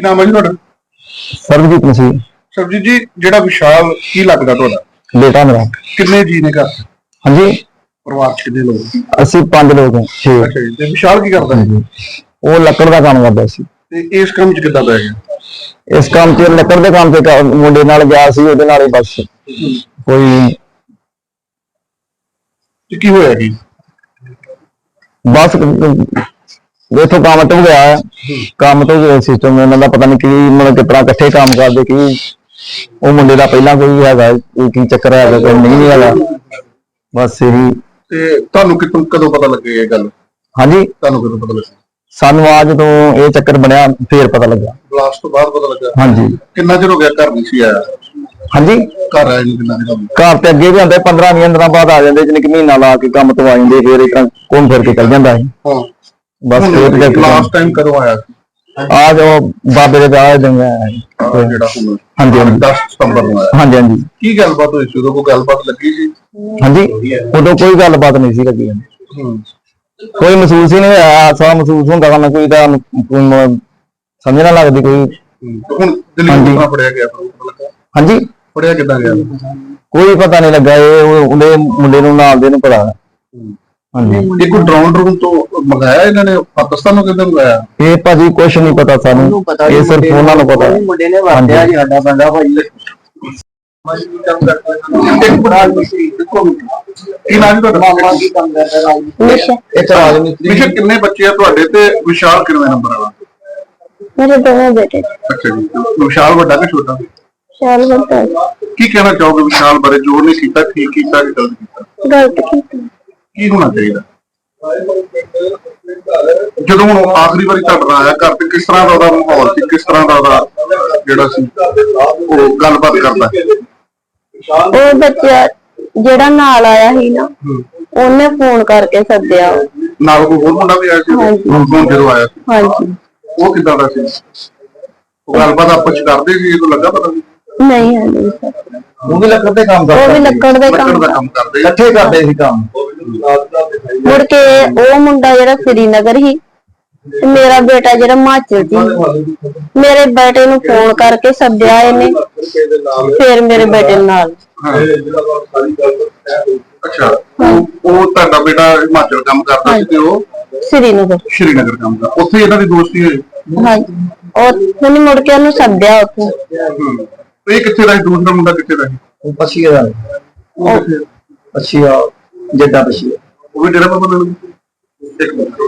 ਨਾਮ ਹੈ ਜੀ ਤੁਹਾਡਾ? ਸਰਬਜੀਤ ਮਸੀਹ ਸਰਜੀਤ ਜੀ ਜਿਹੜਾ ਵਿਸ਼ਾਲ ਕੀ ਲੱਗਦਾ ਤੁਹਾਡਾ? ਬੇਟਾ ਮੇਰਾ। ਕਿੰਨੇ ਜੀ ਨੇ ਘਰ? ਹਾਂਜੀ। ਪਰਿਵਾਰ ਚ ਕਿੰਨੇ ਲੋਕ? ਅਸੀਂ ਪੰਜ ਲੋਕ ਹਾਂ ਛੇ। ਅੱਛਾ ਜੀ ਤੇ ਵਿਸ਼ਾਲ ਕੀ ਕਰਦਾ? ਹੈ ਉਹ ਲੱਕੜ ਦਾ ਕੰਮ ਕਰਦਾ ਸੀ। ਤੇ ਇਸ ਕੰਮ 'ਚ ਕਿੱਦਾਂ ਪੈ ਗਿਆ? ਇਸ ਕੰਮ ਤੇ ਲੱਕੜ ਦੇ ਕੰਮ ਤੇ ਕ- ਮੁੰਡੇ ਨਾਲ ਗਿਆ ਸੀ ਉਹਦੇ ਨਾਲ ਹੀ ਬਸ। ਕੋਈ ਤੇ ਕੀ ਹੋਇਆ ਜੀ? ਬਸ ਵੇਖੋ ਕੰਮ ਤੋਂ ਗਿਆ ਹੈ। ਕੰਮ ਤੋਂ ਸਿਸਟਮ ਉਹਨਾਂ ਦਾ ਪਤਾ ਨਹੀਂ ਕੀ ਮਤਲਬ ਤਰ੍ਹਾਂ ਇਕੱਠੇ ਕੰਮ ਕਰਦੇ ਕੀ। ਉਹ ਮੁੰਡੇ ਦਾ ਪਹਿਲਾਂ ਕੋਈ ਹੈਗਾ ਕੀ ਚੱਕਰ ਹੈਗਾ ਕੋਈ ਨਹੀਂ ਹੈਗਾ। ਬਸ ਇਹੀ। ਤੇ ਤੁਹਾਨੂੰ ਕਿਤੋਂ ਕਦੋਂ ਪਤਾ ਲੱਗੇ ਇਹ ਗੱਲ? ਹਾਂਜੀ? ਤੁਹਾਨੂੰ ਕਦੋਂ ਪਤਾ ਲੱਗਾ? ਸਾਨੂੰ ਆ ਜਦੋਂ ਇਹ ਚੱਕਰ ਬਣਿਆ ਫੇਰ ਪਤਾ ਲੱਗਾ ਬਲਾਸਟ ਤੋਂ ਬਾਅਦ ਪਤਾ ਲੱਗਾ? ਹਾਂਜੀ। ਕਿੰਨਾ ਚਿਰ ਹੋ ਗਿਆ ਘਰ ਨਹੀਂ ਸੀ ਆਇਆ? ਹਾਂਜੀ? ਘਰ ਆਇਆ ਨਹੀਂ ਕਿੰਨਾ ਚਿਰ ਹੋ ਗਿਆ? ਘਰ ਤੇ ਅੱਗੇ ਵੀ ਆਉਂਦੇ 15 20 ਦਿਨਾਂ ਬਾਅਦ ਆ ਜਾਂਦੇ ਜਿੰਨੇ ਕਿ ਮਹੀਨਾ ਲਾ ਕੇ ਕੰਮ ਤੋਂ ਆ ਜਾਂਦੇ ਫਿਰ ਇੱਕ ਘੁੰਮ ਫਿਰ ਕੇ ਚੱਲ ਜਾਂਦਾ ਸੀ। ਹਾਂ। ਬਸ ਜਾ ਕੇ ਲਾਸਟ ਟਾਈਮ ਕਦੋਂ ਆਇਆ ਸੀ? ਆ ਜੋ ਬਾਬੇ ਦੇ ਵਿਆਹ ਦੇ ਦਿਨ ਆਇਆ ਸੀ। ਆਹ ਜਿਹੜਾ ਹੁਣ ਹਾਂਜੀ ਹਾਂਜੀ। 10 ਸਤੰਬਰ ਨੂੰ ਆਇਆ। ਹਾਂਜੀ ਹਾਂਜੀ। ਕੀ ਗੱਲਬਾਤ ਹੋਈ ਸੀ? ਉਦੋਂ ਕੋਈ ਗੱਲਬਾਤ ਲੱਗੀ ਸੀ? ਹਾਂਜੀ ਉਦੋਂ ਕੋਈ ਗੱਲਬਾਤ ਨਹੀਂ ਸੀ ਲੱਗੀ। ਹੂੰ। ਕੋਈ ਮਹਿਸੂਸ ਹੀ ਨਹੀਂ ਹੋਇਆ। ਸਾ ਮਹਿਸੂਸ ਹੁੰਦਾ ਨਾ ਕੋਈ ਤਾਂ ਸਮਝ ਨਾ ਲੱਗਦੀ ਕੋਈ। ਹੁਣ ਦਿੱਲੀ। ਨੂੰ ਫੜਿਆ ਗਿਆ ਹਾਂਜੀ। ਫੜਿਆ ਕਿੱਦਾਂ ਗਿਆ? ਕੋਈ ਪਤਾ ਨਹੀਂ ਲੱਗਾ। ਇਹ ਉਹ- ਉਹਦੇ ਮੁੰਡੇ ਨੂੰ ਨਾਲ ਦੇ ਨੂੰ ਪਤਾ ਹਾਂਜੀ। ਇਹ ਕੋਈ ਡਰੋਨ ਰੂਮ ਤੋਂ ਮੰਗਾਇਆ ਇਹਨਾਂ ਨੇ? ਪਾਕਿਸਤਾਨ ਨੂੰ ਕਿੱਦਾਂ ਮੰਗਾਇਆ? ਇਹ ਭਾਜੀ ਕੁਝ ਨਹੀਂ ਪਤਾ ਸਾਨੂੰ। ਇਹ ਸਿਰਫ ਉਹਨਾਂ ਨੂੰ ਪਤਾ। ਮੁੰਡੇ ਨੇ ਵਾਪਿਆ ਜੀ ਸਾਡਾ ਬੰਦਾ ਭਾਈ। ਵਿਸ਼ੇ ਕਿੰਨੇ ਬੱਚੇ ਆ ਤੁਹਾਡੇ ਤੇ? ਵਿਸ਼ਾਲ ਕਿੰਨੇ ਨੰਬਰ ਵਾਲਾ? ਮੇਰੇ ਦੋਵੇਂ ਬੇਟੇ ਅੱਛਾ ਜੀ। ਤੇ ਵਿਸ਼ਾਲ ਵੱਡਾ ਕਿ ਛੋਟਾ? ਸ਼ਾਲ ਵੱਡਾ। ਕੀ ਕਹਿਣਾ ਚਾਹੋਗੇ ਵਿਸ਼ਾਲ ਬਾਰੇ? ਜੋ ਉਹਨੇ ਕੀਤਾ ਠੀਕ ਕੀਤਾ ਕਿ ਗਲਤ ਕੀਤਾ? ਗਲਤ ਕੀਤਾ। ਕੀ ਹੋਣਾ ਚਾਹੀਦਾ? ਜਦੋਂ ਹੁਣ ਆਖਰੀ ਵਾਰੀ ਤੁਹਾਡੇ ਆਇਆ ਘਰ ਤੇ ਕਿਸ ਤਰ੍ਹਾਂ ਦਾ ਉਹਦਾ ਮਾਹੌਲ ਸੀ? ਕਿਸ ਤਰ੍ਹਾਂ ਦਾ ਉਹਦਾ ਜਿਹੜਾ ਸੀ? ਉਹ ਗੱਲਬਾਤ ਕਰਦਾ। ਉਹ ਬੱਚਾ ਜਿਹੜਾ ਨਾਲ ਆਇਆ ਸੀ ਨਾ ਉਹਨੇ ਫੋਨ ਕਰਕੇ ਸੱਦਿਆ। ਨਾਲ ਕੋਈ ਹੋਰ ਮੁੰਡਾ ਵੀ ਆਇਆ ਸੀ? ਹਾਂਜੀ। ਹੁਣ ਜਦੋਂ ਆਇਆ ਸੀ? ਹਾਂਜੀ। ਉਹ ਕਿੱਦਾਂ ਦਾ ਸੀ? ਉਹ ਗੱਲਬਾਤ ਆਪਸ ਚ ਕਰਦੇ ਸੀ ਇਹਨੂੰ ਲੱਗਾ ਪਤਾ ਨਹੀਂ ਨਹੀਂ ਹੈ ਨਹੀਂ ਸਰ ਉਹ ਵੀ ਲੱਕੜ ਦੇ ਕੰਮ ਉਹ ਵੀ ਲੱਕੜ ਦੇ ਕੰਮ ਕਰਦੇ। ਇਕੱਠੇ ਕਰਦੇ ਸੀ ਕੰਮ। ਮੁੜ ਕੇ ਉਹ ਮੁੰਡਾ ਜਿਹੜਾ ਸ੍ਰੀਨਗਰ ਸੀ ਤੇ ਮੇਰਾ ਬੇਟਾ ਜਿਹੜਾ ਹਿਮਾਚਲ ਸੀ। ਮੇਰੇ ਬੇਟੇ ਨੂੰ ਫੋਨ ਕਰਕੇ ਸੱਦਿਆ ਇਹਨੇ। ਫਿਰ ਮੇਰੇ ਬੇਟੇ ਨਾਲ। ਹਾਂ। ਅੱਛਾ। ਉਹ ਤੁਹਾਡਾ ਬੇਟਾ ਹਿਮਾਚਲ ਕੰਮ ਕਰਦਾ ਸੀ ਤੇ ਉਹ ਸ੍ਰੀਨਗਰ। ਸ਼੍ਰੀਨਗਰ ਕੰਮ ਕਰਦਾ। ਉੱਥੇ ਇਹਨਾਂ ਦੀ ਦੋਸਤੀ ਹੋਈ? ਹਾਂਜੀ। ਉਹ ਉਹਨੇ ਮੁੜ ਕੇ ਉਹਨੂੰ ਸੱਦਿਆ ਉੱਥੇ। ਹੂੰ। ਤੇ ਇਹ ਕਿੱਥੇ ਦਾ ਸੀ? ਦੂਸਰਾ ਮੁੰਡਾ ਕਿੱਥੇ ਦਾ ਸੀ? ਉਹ ਪਛੀ ਦਾ। ਉਹ ਕਿੱਥੇ ਪਛੀ ਆ ਜੱਡਾ ਪਛੀ। ਉਹ ਵੀ ਡੇਰਾ ਬਾਬਾ ਨਾਨਕ ਇੱਕ ਮਿੰਟ।